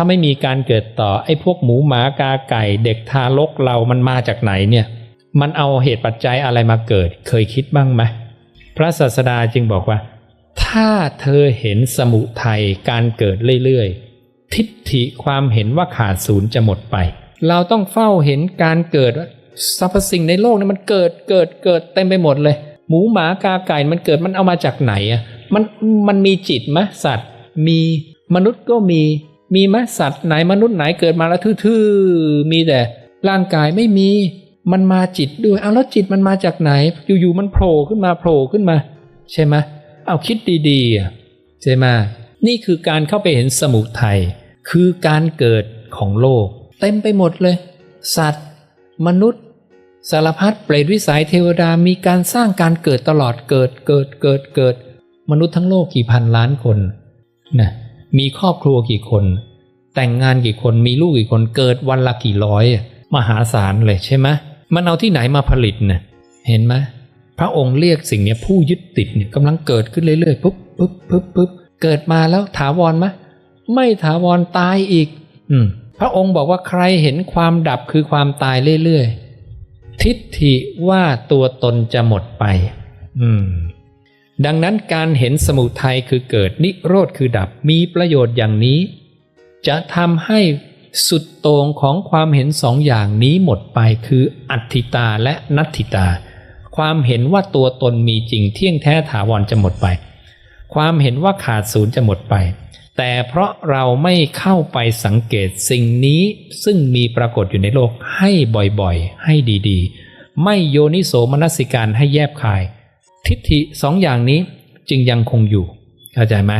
ถ้าไม่มีการเกิดต่อไอ้พวกหมูหมากาไก่ เด็กทารกเรามันมาจากไหนเนี่ย มันเอาเหตุปัจจัยอะไรมาเกิด เคยคิดบ้างไหมพระศาสดาจึงบอกว่า ถ้าเธอเห็นสมุทัยการเกิดเรื่อยๆ ทิฏฐิความเห็นว่าขาดศูนย์จะหมดไป เราต้องเฝ้าเห็นการเกิดว่าสรรพสิ่งในโลกนี่มันเกิดเกิดเกิดเต็มไปหมดเลย หมูหมากาไก่มันเกิดมันเอามาจากไหนอะมันมันมีจิตไหมสัตว์ มีมนุษย์ก็มี มีไหมสัตว์ไหนมนุษย์ไหนเกิดมาแล้วทื่อๆ มีแต่ร่างกายไม่มี มันมาจิตด้วย เอาแล้วจิตมันมาจากไหน อยู่ๆมันโผล่ขึ้นมาโผล่ขึ้นมา ใช่ไหมเอาคิดดีๆใช่ไหมนี่คือการเข้าไปเห็นสมุทัยคือการเกิดของโลก เต็มไปหมดเลย สัตว์ มนุษย์ สารพัดเปรตวิสัยเทวดามีการสร้างการเกิดตลอดเกิดเกิดเกิดเกิด มนุษย์ทั้งโลกกี่พันล้านคนนะ มีครอบครัวกี่คน แต่งงานกี่คนมีลูกกี่คนเกิดวันละกี่ร้อย มหาศาลเลยใช่ไหมมันเอาที่ไหนมาผลิตเนี่ยเห็นไหมพระองค์เรียกสิ่งนี้ผู้ยึดติดเนี่ยกำลังเกิดขึ้นเรื่อยๆปุ๊บปุ๊บปุ๊บปุ๊บเกิดมาแล้วถาวรไหมไม่ถาวรตายอีก อืม พระองค์บอกว่าใครเห็นความดับคือความตายเรื่อยๆทิฏฐิว่าตัวตนจะหมดไป อืม ดังนั้นการเห็นสมุทัยคือเกิดนิโรธคือดับมีประโยชน์อย่างนี้ จะทำให้สุดโต่งของความเห็นสองอย่างนี้หมดไปคืออัตถิตาและนัตถิตา ความเห็นว่าตัวตนมีจริงเที่ยงแท้ถาวรจะหมดไป ความเห็นว่าขาดศูนย์จะหมดไป แต่เพราะเราไม่เข้าไปสังเกตสิ่งนี้ซึ่งมีปรากฏอยู่ในโลกให้บ่อยๆ ให้ดีๆ ไม่โยนิโสมนสิการให้แยบคาย ทิฏฐิสองอย่างนี้จึงยังคงอยู่เข้าใจไหม